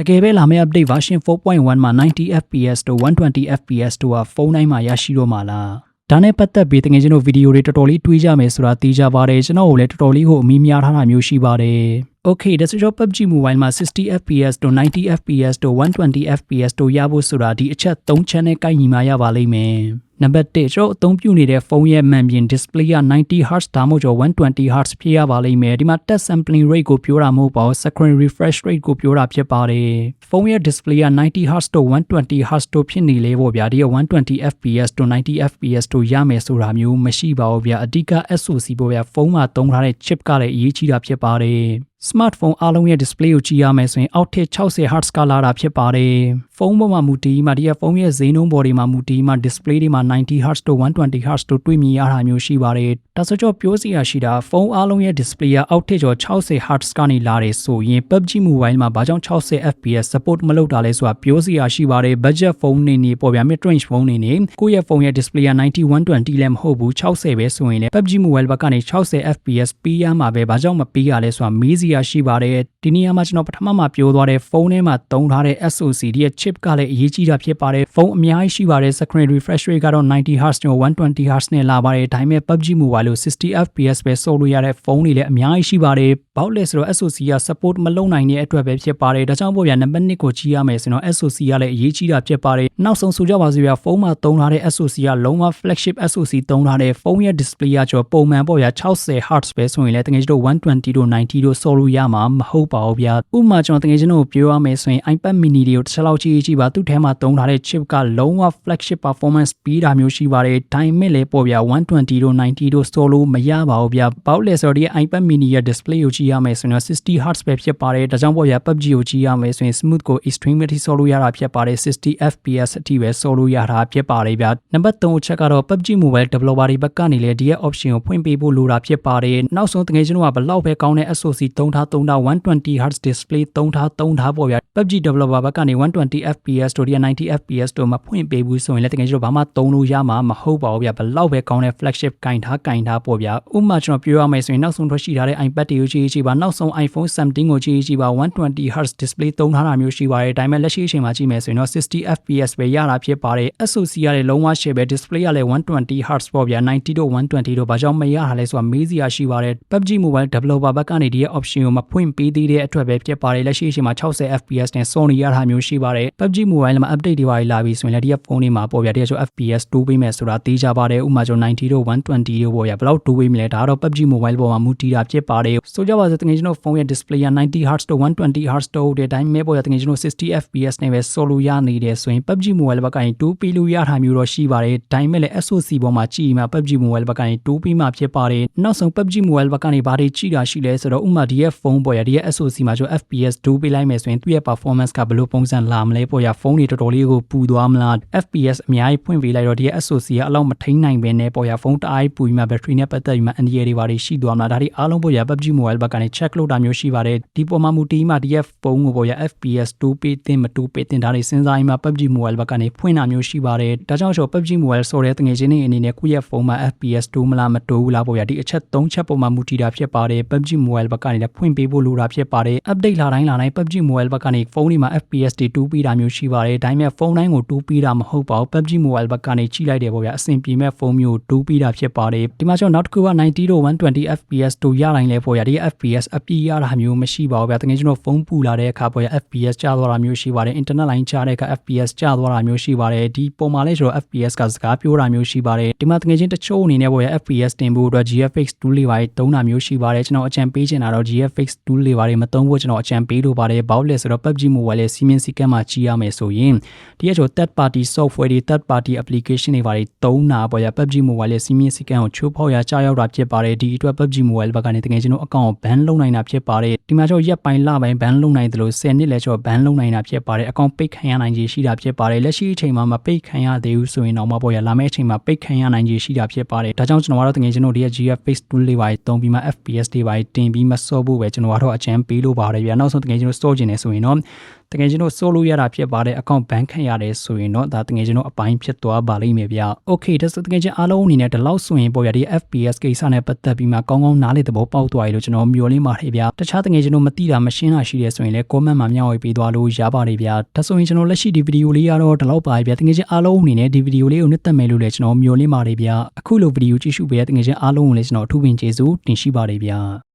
တကယ်ပဲလာမယ့် update version 4.1မှာ 90 fps တို့120 fps တို့ဟာဖုန်းတိုင်းမှာရရှိတော့မှာလားဒါနဲ့ပတ်သက်ပြီးတကယ်ကျွန်တော်ဗီဒီယိုတွေတော်တော်လေးတွေးကြမယ်ဆိုတာသိကြပါတယ်ကျွန်တော်ကိုလည်းတော်တော်လေးကိုအမီးများထားတာမျိုးရှိပါတယ် Okay ဒါဆိုတော့ PUBG Mobile မှာ60 fps တို့90 fps တို့120 fps တို့ရဖို့ဆိုတာဒီအချက်၃ချက်နဲ့ကိုက်ညီမှရပါလိမ့်မယ် နံပါတ်1ကျွန်တော်အသုံးပြုနေတဲ့ဖုန်းရဲ့မှန်ပြင် display က 90 Hz ဒါမှမဟုတ်ကျွန်တော်120 Hz ဖြစ်ရပါလိမ့်မယ်ဒီမှာ touch sampling rate ကိုပြောတာမဟုတ်ပါဘူး screen refresh rate ကိုပြောတာဖြစ်ပါတယ်ဖုန်းရဲ့ display က 90 Hz တို့120 Hz တို့ဖြစ်နေလေပေါ့ဗျာဒီက120 fps တို့90 fps တို့ရမယ်ဆိုတာမျိုးမရှိပါဘူးဗျာအဓိက SoC ပေါ့ဗျာဖုန်းမှာသုံးထားတဲ့ chip ကလည်းအရေးကြီးတာဖြစ်ပါတယ် smartphone အားလုံးရဲ့ display ကိုကြည့်ရမယ်ဆိုရင်အောက်ထစ်60 Hz ကလာတာဖြစ်ပါတယ်ဖုန်းပေါ်မှာမူတည်မှဒီကဖုန်းရဲ့ဈေးနှုန်းပေါ်တွေမှာမူတည်မှ display တွေမှာ90 Hz တို့120 Hz တို့တွေ့မြင်ရတာမျိုးရှိပါတယ်ဒါဆိုတော့ပြောစီရရှိတာဖုန်းအားလုံးရဲ့ display ကအောက်ထစ်ကျော်60 Hz ကနေလာတယ်ဆိုရင် PUBG Mobile မှာဘာကြောင့်60 FPS support မလုပ်တာလဲဆိုတာပြောစီရရှိပါတယ် budget phone နေနေပေါ်ဗျာ mid range phone နေနေကိုယ့်ရဲ့ဖုန်းရဲ့ display က90 120လည်းမဟုတ်ဘူး60ပဲဆိုရင်လည်း PUBG Mobile ဘက်ကနေ60 FPS ပေးရမှာပဲဘာကြောင့်မပေးရလဲဆိုတာမေးစီရရှိပါတယ်ဒီနေရာမှာကျွန်တော်ပထမမှာပြောသွားတဲ့ဖုန်းထဲမှာသုံးထားတဲ့ SoC ရဲ့ chip ကလည်းအရေးကြီးတာဖြစ်ပါတယ်ဖုန်းအများကြီးရှိပါတယ် screen refresh rate ကတော့90 Hz နဲ့120 Hz နဲ့လာပါတယ်ဒါပေမဲ့ PUBG Mobile လို့60 FPS ပဲစိုးလို့ရတဲ့ဖုန်းတွေလည်းအများကြီးရှိပါတယ်ဘာလို့လဲဆိုတော့ SoC က support မလုပ်နိုင်တဲ့အတွက်ပဲဖြစ်ပါတယ်ဒါကြောင့်ပေါ့ဗျာနံပါတ်1ကိုကြည့်ရမယ်ဆိုတော့ SoC ကလည်းအရေးကြီးတာဖြစ်ပါတယ်နောက်ဆုံးဆိုကြပါစို့ဗျာဖုန်းမှာသုံးထားတဲ့ SoC ကလုံးဝ flagship SoC သုံးထားတဲ့ဖုန်းရဲ့ display ကကျော်ပုံမှန်ပေါ့ဗျာ60 Hz ပဲဆိုရင်လည်းတကယ်ကျွန်တော်120တို့90တို့စိုးလို့ရမှာမဟုတ်ပါဘူးဗျာဥပမာကျွန်တော်တကယ်ကျွန်တော်ပြောရမယ်ဆိုရင် iPad mini တွေကိုတစ်ချက်လောက်ကြည့်ကြည့်ပါသူ့ထဲမှာသုံးထားတဲ့ chip ကလုံးဝ flagship performance ပြီးတာမျိုးရှိပါတယ်ဒါပေမဲ့လည်းပေါ့ဗျာ120တို့90တို့စိုးလို့မရပါဘူးဗျာဘာလို့လဲဆိုတော့ဒီ iPad mini ရဲ့ display ကိုကြည့်ရမယ်ဆိုရင်60 Hz ပဲဖြစ်ပါတယ်ဒါကြောင့်ပေါ့ဗျာ PUBG ကိုကြည့်ရမယ်ဆိုရင် smooth ကို extremity စိုးလို့ရတာဖြစ်ပါတယ်60 fps အထိပဲစိုးလို့ရတာဖြစ်ပါတယ်ဗျာနံပါတ်3အချက်ကတော့ PUBG Mobile developer တွေဘက်ကနေလည်းဒီရဲ့ option ကိုဖွင့်ပေးဖို့လိုတာဖြစ်ပါတယ်နောက်ဆုံးတကယ်ကျွန်တော်ကဘလောက်ပဲကောင်းတဲ့ SoC သုံးထားသုံးထား 120 Hz display သုံးထားသုံးထားပေါ့ဗျာ PUBG developer ဘက်ကနေ 120 fps တို့ဒီ90 fps တို့မဖွင့်ပေးဘူးဆိုရင်လည်းတကယ်ကျွန်တော်ဘာမှသုံးလို့ရမှာမဟုတ်ပါဘူးဗျာဘလောက်ပဲကောင်းတဲ့ flagship ကင်ထားကင်ထားပေါ့ဗျာဥပမာကျွန်တော်ပြောရမယ်ဆိုရင်နောက်ဆုံးထွက်ရှိထားတဲ့ iPad တွေကိုကြည့်ကြည့်ပါနောက်ဆုံး iPhone 17ကိုကြည့်ကြည့်ပါ 120 Hz display သုံးထားတာမျိုးရှိပါတယ်ဒါပေမဲ့လက်ရှိအချိန်မှာကြည့်မယ်ဆိုရင်တော့ 60 fps ပဲရတာဖြစ်ပါတယ် SoC ကလည်းလုံးဝ share ပဲ display ကလည်း 120 Hz ပေါ့ဗျာ90တို့120တို့ဘာကြောင့်မရတာလဲဆိုတာမေးစရာရှိပါတယ် PUBG Mobile developer ဘက်ကနေဒီရဲ့ option ကိုမဖွင့်ပေးသေးတဲ့အတွက်ပဲဖြစ်ပါတယ်လက်ရှိအချိန်မှာ60 fps နဲ့ Sony ရတာမျိုးရှိပါတယ် PUBG Mobile မှာ update တွေပါလာပြီဆိုရင်လည်းဒီရဲ့ဖုန်းတွေမှာပေါ့ဗျာဒီရဲ့ fps တိုးပေးမယ်ဆိုတာသိကြပါတယ်ဥပမာကျွန်တော်90တို့120တို့ပေါ့ဗျာဘယ်လောက်တိုးပေးမလဲဒါကတော့ PUBG Mobile ပေါ်မှာမူတည်တာဖြစ်ပါတယ်ဆိုကြပါစို့တကယ်ကျွန်တော်ဖုန်းရဲ့ display က90 Hz တို့120 Hz တို့တဲ့အတိုင်းပဲပေါ့ဗျာတကယ်ကျွန်တော်60 fps နဲ့ပဲဆော်လို့ရနေတယ်ဆိုရင် PUBG Mobile ဘက်ကနေတိုးပေးလို့ရတာမျိုးတော့ရှိပါတယ်ဒါပေမဲ့လည်း SoC ပေါ်မှာကြည့်မှ PUBG Mobile ဘက်ကနေတိုးပေးမှဖြစ်ပါတယ်နောက်ဆုံး PUBG Mobile ဘက်ကနေဘာတွေကြည့်တာရှိလဲဆိုတော့ဥပမာဒီရဲ့ဖုန်းပေါ့ဗျာဒီရဲ့ SoC မှာကျွန်တော် FPS တိုးပေးလိုက်မယ်ဆိုရင်သူ့ရဲ့ performance ကဘယ်လိုပုံစံလာမလဲပေါ့ဗျာဖုန်းတွေတော်တော်လေးကိုပူသွားမလား FPS အများကြီးဖွင့်ပေးလိုက်တော့ဒီရဲ့ SoC ကအလောက်မထိန်နိုင်ပဲနဲ့ပေါ့ဗျာဖုန်းတအားပူပြီးမှ battery နဲ့ပတ်သက်ပြီးမှအန်ဒီရတွေဘာတွေရှိသွားမလားဒါတွေအားလုံးပေါ့ဗျာ PUBG Mobile ဘက်ကနေ check လုပ်တာမျိုးရှိပါတယ်ဒီပေါ်မှာမူတည်မှဒီရဲ့ဖုန်းကိုပေါ့ဗျာ FPS တိုးပေးတင်မတိုးပေးတင်ဒါတွေစဉ်းစားပြီးမှ PUBG Mobile ဘက်ကနေဖွင့်တာမျိုးရှိပါတယ်ဒါကြောင့်ကျွန်တော် PUBG Mobile ဆိုတဲ့တငယ်ချင်းတွေအနေနဲ့ကိုယ့်ရဲ့ဖုန်းမှာ FPS တိုးမလားမတိုးဘူးလားပေါ့ဗျာဒီအချက်၃ချက်ပေါ်မှာမူတည်တာဖြစ်ပါတယ် PUBG Mobile ဘက်ကနေလည်းဖွင့်ပေးဖို့လိုတာဖြစ်ပါတယ် update လာတိုင်းလာတိုင်း PUBG Mobile ဘက်ကနေဖုန်းတွေမှာ FPS တွေတိုးပေးတာမျိုးရှိပါတယ်ဒါပေမဲ့ဖုန်းတိုင်းကိုတိုးပေးတာမဟုတ်ပါဘူး PUBG Mobile ဘက်ကနေကြည့်လိုက်တယ်ပေါ့ဗျာအဆင်ပြေမဲ့ဖုန်းမျိုးတိုးပေးတာဖြစ်ပါတယ်ဒီမှာကျွန်တော်နောက်တစ်ခုက90တို့120 FPS တိုးရတိုင်းလဲပေါ့ဗျာဒီ FPS အပြည့်ရတာမျိုးမရှိပါဘူးဗျာတကယ်ကျွန်တော်ဖုန်းပူလာတဲ့အခါပေါ့ဗျာ FPS ကျသွားတာမျိုးရှိပါတယ် internet line ချတဲ့အခါ FPS ကျသွားတာမျိုးရှိပါတယ်ဒီပုံမှာလဲကျွန်တော် FPS ကစကားပြောတာမျိုးရှိပါတယ်ဒီမှာတကယ်ချင်းတချို့အနေနဲ့ပေါ့ဗျာ FPS တင်ဖို့အတွက် GFX tool လေးပါတုံးတာမျိုးရှိပါတယ်ကျွန်တော်အကြံပေးချင်တာတော့ GFX tool လေးပါမတုံးဖို့ကျွန်တော်အကြံပေးလိုပါတယ်ဘာလို့လဲဆိုတော့ PUBG Mobile ရဲ့စီမင်းစီကမ်းမှာကြီးရမယ်ဆိုရင်ဒီကကျွန်တော် third party software တွေ third party application တွေပါတုံးတာပေါ့ဗျာ PUBG Mobile ရဲ့စီမင်းစီကမ်းကိုချိုးဖောက်ရကြားရောက်တာဖြစ်ပါတယ်ဒီအတွက် PUBG Mobile ဘက်ကနေတကယ်ကျွန်တော်အကောင့်ကို ban လုပ်နိုင်တာဖြစ်ပါတယ်ဒီမှာကျွန်တော်ရက်ပိုင်းလပိုင်း ban လုပ်နိုင်တယ်လို့10နှစ်လဲကျွန်တော် ban လုပ်နိုင်တာဖြစ်ပါတယ်အကောင့်ပိတ်ခံရနိုင်ခြေရှိတာဖြစ်ပါတယ်လက်ရှိအချိန်မှာမပိတ်ခံရသေးဘူးဆိုရင်တော့မပေါ့ရလာမယ့်အချိန်မှာပိတ်ခံရနိုင်ခြေရှိတာဖြစ်ပါတယ်ဒါကြောင့်ကျွန်တော်ကတော့တကယ်ကျွန်တော်ဒီရဲ့ GF Face tool လေးပါတုံးပြီးမှ FPS တွေပါတင်ပြီးမစောဖို့ဖို့ပဲကျွန်တော်ကတော့အကြံပေးလို့ပါတယ်ဗျာနောက်ဆုံးတကယ်ကျွန်တော်စောကျင်နေဆိုရင်တော့တကယ်ကျွန်တော်စိုးလို့ရတာဖြစ်ပါတယ်အကောင့်ဘန်ခံရတယ်ဆိုရင်တော့ဒါတကယ်ကျွန်တော်အပိုင်းဖြစ်သွားပါလိမ့်မယ်ဗျာ Okay ဒါဆိုတကယ်ချင်းအားလုံးအနေနဲ့ဒီလောက်ဆိုရင်ပေါ့ရဒီ FPS ကိစ္စနဲ့ပတ်သက်ပြီးမှကောင်းကောင်းနားလေသဘောပေါက်သွားပြီလို့ကျွန်တော်မျှော်လင့်ပါတယ်ဗျာတခြားတကယ်ကျွန်တော်မသိတာမရှင်းတာရှိတယ်ဆိုရင်လည်း comment မှာမျှဝေပေးသွားလို့ရပါတယ်ဗျာဒါဆိုရင်ကျွန်တော်လက်ရှိဒီဗီဒီယိုလေးကတော့ဒီလောက်ပါဗျာတကယ်ချင်းအားလုံးအနေနဲ့ဒီဗီဒီယိုလေးကိုနှစ်သက်မယ်လို့လည်းကျွန်တော်မျှော်လင့်ပါတယ်ဗျာအခုလိုဗီဒီယိုကြည့်ရှုပေးတဲ့တကယ်ချင်းအားလုံးကိုလည်းကျွန်တော်အထူးပင်ကျေးဇူးတင်ရှိပါတယ်ဗျာ